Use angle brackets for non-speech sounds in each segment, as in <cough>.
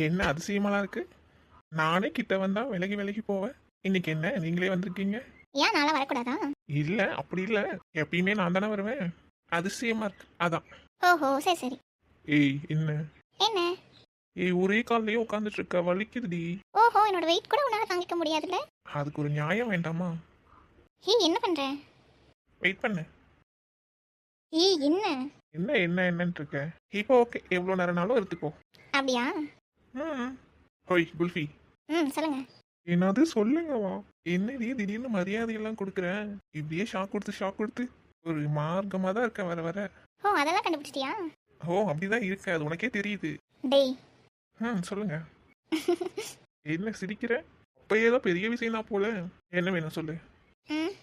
என்ன அதிசயமாலாம் இருக்கு? நானே கிட்ட வந்தா விலகி விலகி போவேன். இன்னைக்கு என்ன? நீங்களே வந்திருக்கீங்க? ஏன் நாளாக வரக்கூடாதா? இல்ல அப்படி இல்ல. எப்பயுமே நான் தானே வருவேன். அதிசயமா இருக்கு. அதான். ஓஹோ சரி சரி. ஏய் என்ன? என்ன? ஏய் ஒரே கால்லயே உட்காந்துட்டு இருக்க. வலிக்குதுடி. ஓஹோ என்னோட வெயிட் கூட உன்னால் தாங்கிக்க முடியாதுல்ல? அதுக்கு ஒரு நியாயம் வேண்டாமா? ஹீ என்ன பண்ற? வெயிட் பண்ணு. ஈ என்ன? என்ன என்ன என்னன்னு இருக்க? இப்போ ஓகே எவ்வளோ நேரம்னாலும் எடுத்துக்கோ. அப்படியா? ஹோய் குல்ஃபி. ம் சொல்லுங்க. என்னது சொல்லுங்கவா என்னடி திடீர்னு மரியாதையெல்லாம் கொடுக்குறேன் இப்படியே ஷாக் கொடுத்து ஷாக் கொடுத்து. ஒரு மார்க்கமாக தான் இருக்க வர வர. ஓ அதெல்லாம் கண்டுபிடிச்சிட்டியா? ஓ அப்படிதான் இருக்கு. அது உனக்கே தெரியுது. டேய். ம் சொல்லுங்க. <laughs> என்ன சிரிக்கிற? அப்ப ஏதோ பெரிய விஷயம் தான் போல. என்ன வேணும் சொல்லு. ம்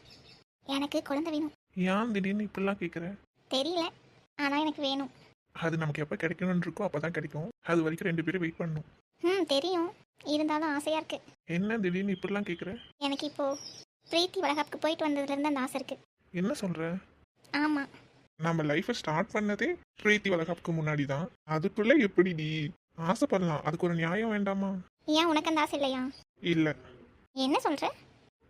எனக்கு குழந்தை வேணும். ஏன் திடீர்னு இப்படிலாம் கேட்குற தெரியல. ஆனால் எனக்கு வேணும். அது நமக்கு எப்போ கிடைக்கணும்னு இருக்கோ அப்போ தான் கிடைக்கும். அது வரைக்கும் ரெண்டு பேரும் வெயிட் பண்ணணும். ம் தெரியும். இருந்தாலும் ஆசையாக இருக்கு. என்ன திடீர்னு இப்படிலாம் கேட்குற எனக்கு இப்போ பிரீத்தி வளகாப்புக்கு போயிட்டு வந்ததுலேருந்து அந்த ஆசை இருக்கு. என்ன சொல்ற? ஆமாம் நம்ம லைஃப்பை ஸ்டார்ட் பண்ணதே பிரீத்தி வளகாப்புக்கு முன்னாடி தான். அதுக்குள்ள எப்படி நீ ஆசைப்படலாம்? அதுக்கு ஒரு நியாயம் வேண்டாமா? ஏன் உனக்கு அந்த ஆசை இல்லையா? இல்ல. என்ன சொல்ற?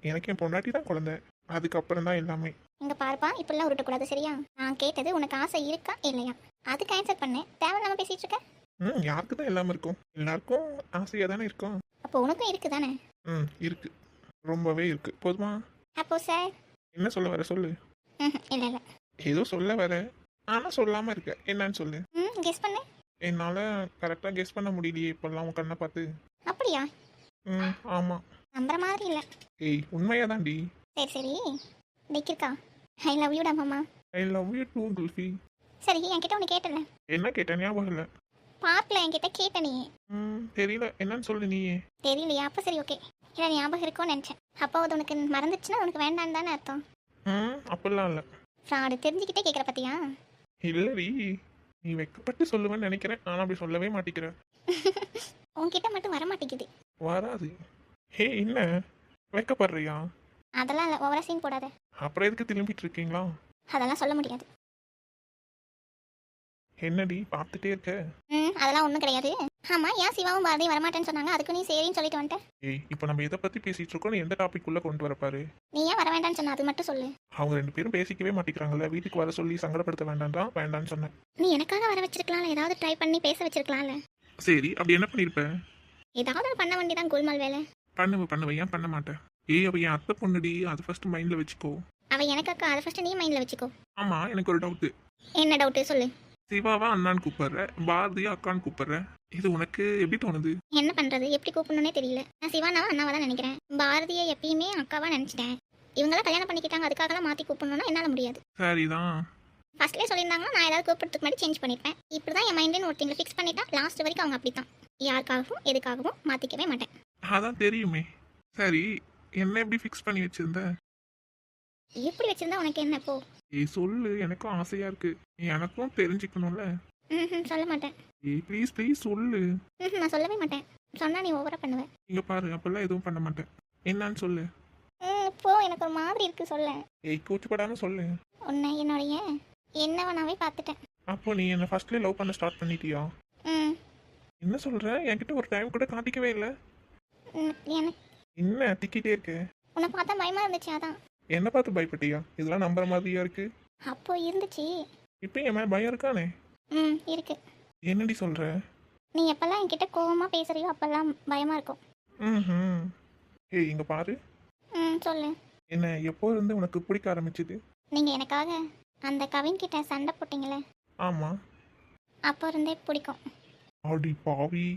எனக்கு என் பொண்டாட்டி தான் குழந்தை. அதுக்கப்புறம் தான் எல்லாமே. இங்க பாருப்பா இப்படிலாம் உருட்டக்கூடாது சரியா? நான் கேட்டது உனக்கு ஆசை இருக்கா இல்லையா? அதுக்கு ஆன்சர் பண்ணேன் தேவையில்லாம பேசிட்டு இருக்க. ம் யாருக்கு தான் எல்லாமே இருக்கும். எல்லாருக்கும் ஆசையாக தானே இருக்கும். அப்போ உனக்கும் இருக்கு தானே? ம் இருக்கு. ரொம்பவே இருக்கு. போதுமா? அப்போ சார். என்ன சொல்ல வர சொல்லு. இல்லை இல்லை. ஏதோ சொல்ல வர. ஆனா சொல்லாம இருக்க. என்னன்னு சொல்லு. ம் கெஸ் பண்ணு. என்னால கரெக்டா கெஸ் பண்ண முடியலையே இப்பெல்லாம் உன் கண்ணை பார்த்து. அப்படியா? ம் ஆமா. நம்புற மாதிரி இல்லை. ஏய் உண்மையா தான்டி. சரி சரி. நிக்கிருக்கா ஐ லவ் யூடா மாமா. I love you too Kulfi. சரி என்கிட்ட ஒன்று கேட்டல என்ன கேட்ட? ஞாபகம் இல்லை. பார்க்கல என்கிட்ட கேட்ட நீ. தெரியல. என்னன்னு சொல்லு நீயே. தெரியலையா? அப்போ சரி ஓகே இல்லை ஞாபகம் இருக்கும்னு நினச்சேன். அப்போ அது உனக்கு மறந்துச்சுன்னா உனக்கு வேண்டான்னு தானே அர்த்தம். ம் அப்படிலாம் இல்லை. ஃப்ராடு தெரிஞ்சுக்கிட்டே கேட்குற பார்த்தியா இல்லடி. நீ வெக்கப்பட்டு சொல்லுவேன்னு நினைக்கிறேன். ஆனா அப்படி சொல்லவே மாட்டேங்கிற <laughs> உன்கிட்ட மட்டும் வர மாட்டேங்குது வராது. ஹே என்ன? வெக்கப்படுறியா? அதெல்லாம் இல்லை. ஓவரா சீன் போடாத. அப்புறம் எதுக்கு திரும்பிட்டு இருக்கீங்களா? அதெல்லாம் சொல்ல முடியாது. என்னடி பார்த்துட்டே இருக்க? ம் அதெல்லாம் ஒன்றும் கிடையாது. ஆமாம் ஏன் சிவாவும் பாரதியும் வரமாட்டேன்னு சொன்னாங்க? அதுக்கு நீ சரின்னு சொல்லிட்டு வந்துட்ட. ஏய் இப்போ நம்ம எதை பத்தி பேசிட்டு இருக்கோம்? நீ எந்த டாபிக் உள்ள கொண்டு வரப்பாரு நீ ஏன் வர வேண்டாம்னு சொன்ன? அது மட்டும் சொல்லு. அவங்க ரெண்டு பேரும் பேசிக்கவே மாட்டேங்கிறாங்கல்ல வீட்டுக்கு வர சொல்லி சங்கடப்படுத்த வேண்டாம் தான் வேண்டாம்னு சொன்னேன். நீ எனக்காக வர வச்சிருக்கலாம்ல? ஏதாவது ட்ரை பண்ணி பேச வச்சிருக்கலாம்ல? சரி அப்படி என்ன பண்ணிருப்ப? ஏதாவது பண்ண வேண்டியதான் கோல்மால் வேலை. பண்ணுவ பண்ணுவ. ஏன் பண்ண மாட்டேன் ஏய் அவ என் அத்தை பொண்ணுடி. அது ஃபர்ஸ்ட் மைண்ட்ல வச்சுக்கோ. அவ எனக்கு அக்கா அதை ஃபர்ஸ்ட் நீ மைண்டில் வச்சுக்கோ. ஆமா எனக்கு ஒரு டவுட் என்ன டவுட்டு சொல்லு. சிவாவா அண்ணான்னு கூப்பிடுற பாரதியா அக்கான்னு கூப்பிடுற. இது உனக்கு எப்படி தோணுது? என்ன பண்றது? எப்படி கூப்பிடணும்னே தெரியல. நான் சிவானாவை அண்ணாவா தான் நினைக்கிறேன். பாரதியை எப்பயுமே அக்காவா நினைச்சிட்டேன். இவங்களாம் கல்யாணம் பண்ணிக்கிட்டாங்க அதுக்காகலாம் மாற்றி கூப்பிடணும்னா என்னால் முடியாது. சரிதான். ஃபர்ஸ்ட்லேயே சொல்லியிருந்தாங்கன்னா நான் ஏதாவது கூப்பிடுறதுக்கு முன்னாடி சேஞ்ச் பண்ணியிருப்பேன் இப்படி தான் என் மைண்டில் ஒருத்தங்களை ஃபிக்ஸ் பண்ணிட்டா லாஸ்ட் வரைக்கும் அவங்க அப்படி தான் யாருக்காகவும் எதுக்காகவும் மாற்றிக்கவே மாட்டேன். அதான் தெரியுமே. சரி என்ன எப்படி ஃபிக்ஸ் பண்ணி வச்சிருந்த? எப்படி வச்சிருந்தா உனக்கு என்ன இப்போ ஏய் சொல்லு. எனக்கும் ஆசையா இருக்கு. எனக்கும் தெரிஞ்சுக்கணும்ல. ம் சொல்ல மாட்டேன். ஏய் ப்ளீஸ் ப்ளீஸ் சொல்லு. ம் நான் சொல்லவே மாட்டேன். சொன்னால் நீ ஓவராக பண்ணுவேன் இங்க பாரு அப்பெல்லாம் எதுவும் பண்ண மாட்டேன். என்னன்னு சொல்லு. ம் இப்போ எனக்கு ஒரு மாதிரி இருக்கு சொல்ல. ஏய் கூச்சப்படாம சொல்லு. உன்னை என்னுடைய என்னவனாவே பார்த்துட்டேன். அப்போ நீ என்ன ஃபர்ஸ்ட்லேயே லவ் பண்ண ஸ்டார்ட் பண்ணிட்டியா? ம். என்ன சொல்ற? என்கிட்ட ஒரு டைம் கூட காட்டிக்கவே இல்லை. ம், எனக்கு என்ன திக்கிட்டே இருக்க? உன்னை பார்த்தா பயமாக இருந்துச்சு அதான். என்ன பார்த்து பயப்பட்டியா? இதெல்லாம் நம்புற மாதிரியா இருக்கு? அப்போ இருந்துச்சு. இப்போ என் மேல பயம் இருக்கானே? ம் இருக்கு. என்னடி சொல்ற? நீ எப்பெல்லாம் என்கிட்ட கோவமாக பேசுறியோ அப்பெல்லாம் பயமாக இருக்கும். ம் ஏய் இங்க பாரு. ம் சொல்லு. என்ன எப்போ இருந்து உனக்கு பிடிக்க ஆரம்பிச்சது? நீங்கள் எனக்காக அந்த கவின் கிட்ட சண்டை போட்டீங்களே ஆமா. அப்போ இருந்தே பிடிக்கும். அடி பாவி.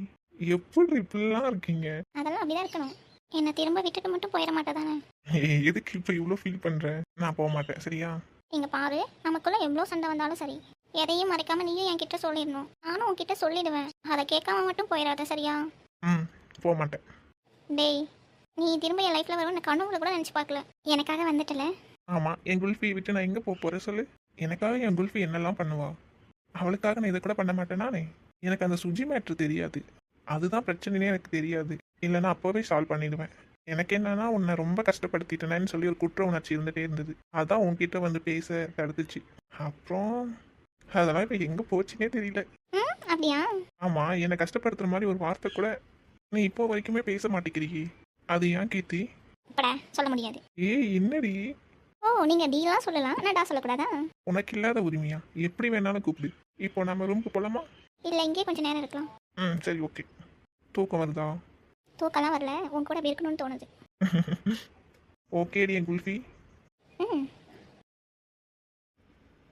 எப்படி இப்படிலாம் இருக்கீங்க? அதெல்லாம் அப்படிதான் இருக்கணும். என்னை திரும்ப விட்டுட்டு மட்டும் போயிட மாட்டேதானே? எதுக்கு இப்போ இவ்வளோ ஃபீல் பண்ற? நான் போக மாட்டேன் சரியா? இங்கே பாரு நமக்குள்ள எவ்வளோ சண்டை வந்தாலும் சரி. எதையும் மறைக்காம நீயும் என்கிட்ட சொல்லிடணும். நானும் உன்கிட்ட சொல்லிடுவேன். அதை கேட்காம மட்டும் போயிடாத சரியா? ம் போக மாட்டேன். டேய் நீ திரும்ப என் லைஃப்பில் வரும் நான் கனவுல கூட நினச்சி பார்க்கல. எனக்காக வந்துட்டல? ஆமா என் குல்ஃபி விட்டு நான் எங்க போக போறேன் சொல்லு? எனக்காக என் குல்ஃபி என்னெல்லாம் பண்ணுவா? அவளுக்காக நான் இதை கூட பண்ண மாட்டேனானே எனக்கு அந்த சுஜி மேட்ரு தெரியாது. அதுதான் பிரச்சனைனே எனக்கு தெரியாது. இல்லைன்னா அப்போவே சால்வ் பண்ணிடுவேன். எனக்கு என்னன்னா உன்னை ரொம்ப கஷ்டப்படுத்திட்டேனேன்னு சொல்லி ஒரு குற்ற உணர்ச்சி இருந்துட்டே இருந்தது. அதான் உன்கிட்ட வந்து பேச தடுத்துச்சு. அப்புறம் அதெல்லாம் இப்போ எங்கே போச்சுன்னே தெரியல. அப்படியா? ஆமா என்னை கஷ்டப்படுத்துற மாதிரி ஒரு வார்த்தை கூட நீ இப்போ வரைக்குமே பேச மாட்டேங்கிறீ அது ஏன் கீர்த்தி? சொல்ல முடியாது. ஏய் என்னடி? ஓ நீங்கள் டீலாம் சொல்லலாம். நான் டா சொல்லக்கூடாதா? உனக்கு இல்லாத உரிமையா? எப்படி வேணாலும் கூப்பிடு. இப்போ நம்ம ரூமுக்கு போலாமா? இல்லை இங்கேயே கொஞ்சம் நேரம் இருக்கலாம். ம் சரி ஓகே தூக்கம் வருதா? தூக்கம்லாம் வரல. உன் கூட இருக்கணும்னு தோணுது. ஓகேடி என் குல்ஃபி.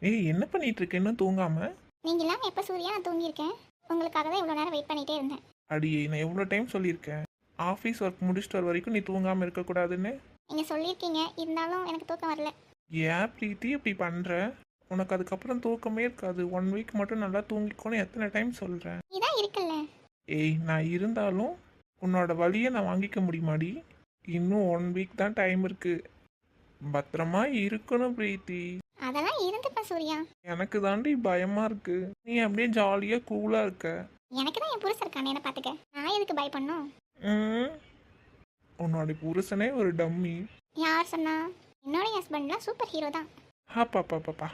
ஏய் என்ன பண்ணிட்டு இருக்க? இன்னும் தூங்காம? நீங்கள் இல்லாமல் எப்போ சூர்யா நான் தூங்கியிருக்கேன்? உங்களுக்காக தான் இவ்வளோ நேரம் வெயிட் பண்ணிகிட்டே இருந்தேன். அடியே நான் எவ்வளோ டைம் சொல்லியிருக்கேன்? ஆஃபீஸ் ஒர்க் முடிச்சிட்டு வர வரைக்கும் நீ தூங்காமல் இருக்கக்கூடாதுன்னு நீங்கள் சொல்லியிருக்கீங்க. இருந்தாலும் எனக்கு தூக்கம் வரல. ஏன் பிரீத்தி இப்படி பண்ணுற உனக்கு அதுக்கப்புறம் தூக்கமே இருக்காது. ஒன் வீக் மட்டும் நல்லா தூங்கிக்கோன்னு எத்தனை டைம் சொல்கிறேன் நீ தான் இருக்குல்ல. ஏய் நான் இருந்தாலும் உன்னோட வழியை நான் வாங்கிக்க முடியுமாடி? இன்னும் ஒன் வீக் தான் டைம் இருக்கு. பத்திரமா இருக்கணும் பிரீத்தி. அதெல்லாம் இருந்துப்பேன் சூர்யா. எனக்கு தாண்டி பயமா இருக்கு. நீ அப்படியே ஜாலியா கூலா இருக்க. எனக்கு தான் என் புருஷன் இருக்கானே என்ன பார்த்துக்க நான் எதுக்கு பை பண்ணும் ம். உன்னோட புருஷனே ஒரு டம்மி யார் சொன்னா? என்னோட ஹஸ்பண்ட்லாம் சூப்பர் ஹீரோ தான். ஹாப்பா பாப்பா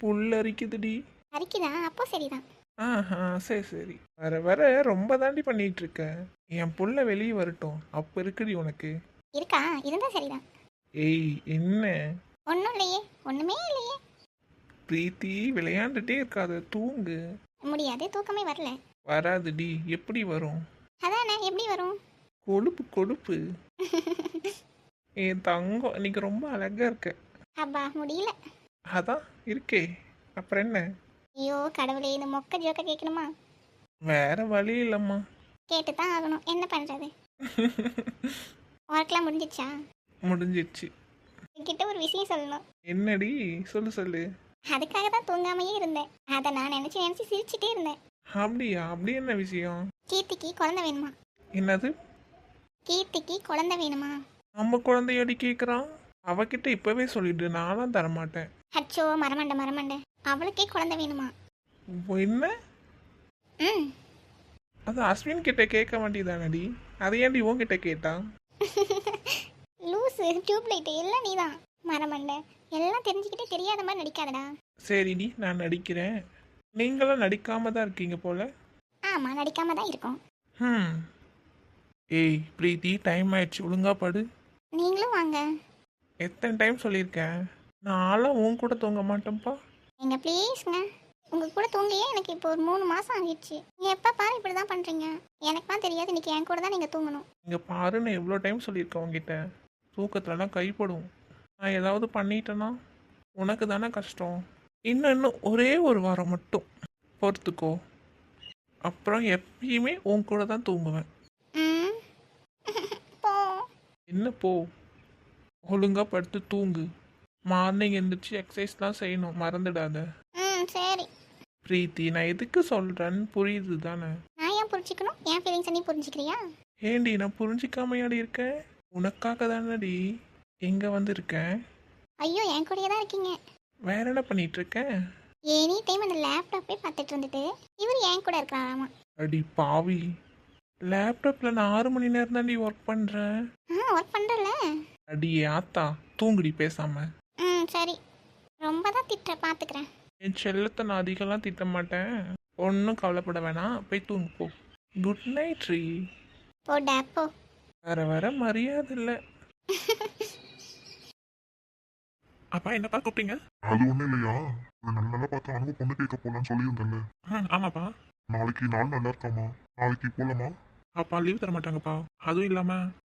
புல்லரிக்குதுடி அரிக்குதா? அப்போ சரிதான். ஆஹா சரி சரி. வர வர ரொம்ப தாண்டி பண்ணிட்டு இருக்க என் புள்ள வெளியே வரட்டும். அப்ப இருக்குடி உனக்கு. இருக்கா? இருந்தா சரிதான். ஏய் என்ன? ஒன்றும் இல்லையே. ஒன்றுமே இல்லையே. பிரீத்தி விளையாண்டுட்டே இருக்காத. தூங்கு. முடியாது. தூக்கமே வரல. வராதுடி. எப்படி வரும்? அதானே எப்படி வரும்? கொழுப்பு கொழுப்பு. என் தங்கம் இன்னைக்கு ரொம்ப அழகா இருக்க. அப்பா முடியல. அதான் இருக்கே. அப்புறம் என்ன? ஐயோ கடவுளே இந்த மொக்க ஜோக்க கேட்கணுமா வேற வழி இல்லம்மா. கேட்டு தான் ஆகணும். என்ன பண்ணுறது ஒர்க்லாம் <laughs> முடிஞ்சிச்சா? முடிஞ்சிடுச்சு கிட்ட ஒரு விஷயம் சொல்லணும். என்னடி? சொல்லு சொல்லு. அதுக்காக தான் தூங்காமையே இருந்தேன். அதை நான் நினச்சி நினச்சி சிரிச்சிட்டே இருந்தேன். அப்படியா? அப்படி என்ன விஷயம்? கீர்த்திக்கு குழந்தை வேணுமா? என்னது? கீர்த்திக்கு குழந்தை வேணுமா? நம்ம குழந்தையடி கேட்குறான் அவகிட்ட இப்பவே சொல்லிடு. நானும் தரமாட்டேன். அச்சோ மரமண்ட மரமண்ட. அவளுக்கே குழந்தை வேணுமா? என்ன? ம். அது அஸ்வின் கிட்ட கேட்க வேண்டியதானடி. அதை ஏன்டி உன்கிட்ட கேட்டான் <laughs> லூஸு டியூப்லைட் எல்லாம் நீதான். மரமண்ட எல்லாம் தெரிஞ்சுக்கிட்டே தெரியாத மாதிரி நடிக்காதடா. சரிடி நான் நடிக்கிறேன். நீங்களும் நடிக்காம தான் இருக்கீங்க போல? ஆமாம் நடிக்காம தான் இருக்கோம். ம் ஏய் பிரீத்தி டைம் ஆயிடுச்சு. ஒழுங்கா படு. நீங்களும் வாங்க. எத்தனை டைம் சொல்லியிருக்கேன்? நான்லாம் உன் கூட தூங்க மாட்டேன்ப்பா. எங்க ப்ளீஸ்ங்க உங்க கூட தூங்கியே எனக்கு இப்போ ஒரு மூணு மாசம் ஆகிடுச்சு. நீங்க எப்ப பாரு இப்படி தான் பண்றீங்க எனக்குலாம் தெரியாது இன்னைக்கு என் கூட தான் நீங்க தூங்கணும். இங்கே பாரு நான் எவ்வளோ டைம் சொல்லியிருக்கேன் உங்ககிட்ட தூக்கத்துலலாம் கைப்படும். நான் ஏதாவது பண்ணிட்டேன்னா உனக்கு தானே கஷ்டம். இன்னும் இன்னும் ஒரே ஒரு வாரம் மட்டும். பொறுத்துக்கோ. அப்புறம் எப்பயுமே உன் கூட தான் தூங்குவேன். <laughs> என்ன போ? ஒழுங்கா படுத்து தூங்கு. மார்னிங் எந்திரிச்சு எக்ஸசைஸ்லாம் செய்யணும். மறந்துடாத. ம் சரி. பிரீத்தி நான் எதுக்கு சொல்கிறேன்னு புரியுது தானே? நான் ஏன் புரிஞ்சுக்கணும்? என் ஃபீலிங்ஸ் நீ புரிஞ்சுக்கிறியா? ஏண்டி நான் புரிஞ்சிக்காமையாடி இருக்கேன் உனக்காக தானடி எங்கே வந்திருக்கேன். ஐயோ என் கூடயே தான் இருக்கீங்க. வேற என்ன பண்ணிட்டு இருக்கேன் எனி டைம் அந்த லேப்டாப்பே பார்த்துட்டு இருந்துட்டு இவர் என் கூட இருக்கிறாராமா அடி பாவி. லேப்டாப்ல நான் ஆறு மணி நேரம் தாண்டி ஒர்க் பண்றேன். ஆ ஒர்க் பண்ணுறல அடி ஆத்தா தூங்குடி பேசாம. ம் சரி. ரொம்ப தான் திட்டுற பார்த்துக்கிறேன் என் செல்லத்தை நான் அதிகம்லாம் திட்ட மாட்டேன். ஒன்றும் கவலைப்பட வேணாம். போய் தூங்கு போ. குட் நைட் ரீ போ. டேப்போ வர வர மரியாதை இல்லை. அப்பா என்னப்பா கூப்பிட்டீங்க? அது ஒண்ணும் இல்லையா? ஒரு நல்ல நல்லா பார்த்து அனுபவ பொண்ணு கேட்க போலான்னு சொல்லியிருந்தேன்ல. ஆமாப்பா. நாளைக்கு நாள் நல்லா இருக்காமா? நாளைக்கு போலாமா? அப்பா லீவ் தர மாட்டாங்கப்பா. அதுவும் இல்லாம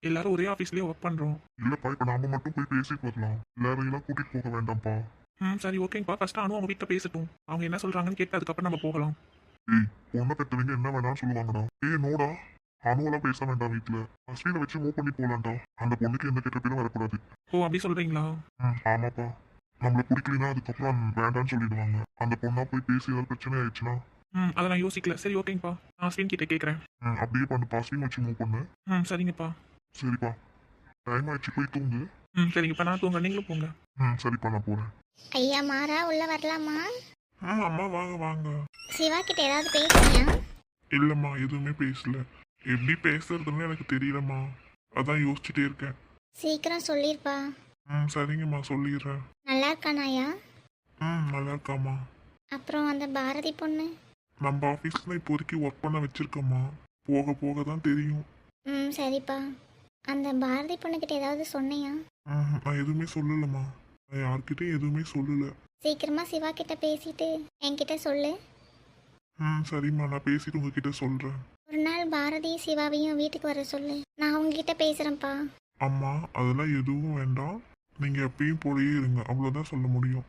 எல்லாரும் ஒரே ஆஃபீஸ்லயே ஒர்க் பண்றோம். இல்லப்பா இப்ப நாம மட்டும் போய் பேசிட்டு வரலாம். எல்லாரையும் எல்லாம் கூட்டிட்டு போக வேண்டாம்ப்பா. ம் சரி ஓகேங்கப்பா ஃபர்ஸ்ட் அனு அவங்க வீட்டில் பேசட்டும். அவங்க என்ன சொல்றாங்கன்னு கேட்டு அதுக்கப்புறம் நம்ம போகலாம். ஏய் பொண்ணை பெற்றவங்க என்ன வேணாம்னு சொல்லுவாங்கடா. ஏய் நோடா அனுவெல்லாம் பேச வேண்டாம் வீட்டுல அஸ்வினை வச்சு மூவ் பண்ணி போலாம்டா. அந்த பொண்ணுக்கு எந்த கெட்ட பேரும் வரக்கூடாது. ஓ அப்படி சொல்றீங்களா? ம் ஆமாப்பா. நம்மள பிடிக்கலனா அதுக்கப்புறம் வேண்டாம்னு சொல்லிடுவாங்க. அந்த பொண்ணா போய் பேசி ஏதாவது பிரச்சனை ஆயிடுச்சுன்னா? ம் அதை நான் யோசிக்கல. சரி ஓகேங்கப்பா நான் அஸ்வின் கிட்ட கேட்குறேன் ம், அப்படியே பண்ணுப்பா. அஸ்வின் வச்சு மூவ் பண்ணு. ம் சரிங்கப்பா. சரிப்பா. டைம் ஆயிடுச்சு போய் தூங்கு. ம் சரிங்கப்பா நான் தூங்க நீங்களும் போங்க. ம் சரிப்பா நான் போறேன். ஐயா மாறா உள்ள வரலாமா? ஆ அம்மா வாங்க வாங்க. சிவா கிட்ட ஏதாவது பேசுனியா? இல்லம்மா எதுவுமே பேசல. எப்படி பேசுறதுன்னு எனக்கு தெரியலம்மா. அதான் யோசிச்சுட்டே இருக்கேன். சீக்கிரம் சொல்லிருப்பா. ம் சரிங்கம்மா சொல்லிடுறேன். நல்லா இருக்கானாயா ம் நல்லா இருக்காம்மா. அப்புறம் அந்த பாரதி பொண்ணு? நம்ம ஆஃபீஸில் இப்போதைக்கு ஒர்க் பண்ண வச்சிருக்கோம்மா. போக போக தான் தெரியும். ம் சரிப்பா. அந்த பாரதி பொண்ணுக்கிட்ட ஏதாவது சொன்னியா? நான் எதுவுமே சொல்லலம்மா. நான் யார்கிட்டயும் எதுவுமே சொல்லல. சீக்கிரமா சிவா கிட்ட பேசிட்டு என்கிட்ட சொல்லு. ம் சரிம்மா நான் பேசிட்டு உங்ககிட்ட சொல்றேன். ஒரு நாள் பாரதி சிவாவையும் வீட்டுக்கு வர சொல்லு. நான் உங்ககிட்ட பேசுறேன்ப்பா. அம்மா அதெல்லாம் எதுவும் வேண்டாம். நீங்க எப்பயும் போலயே இருங்க. அவ்வளவுதான் சொல்ல முடியும்.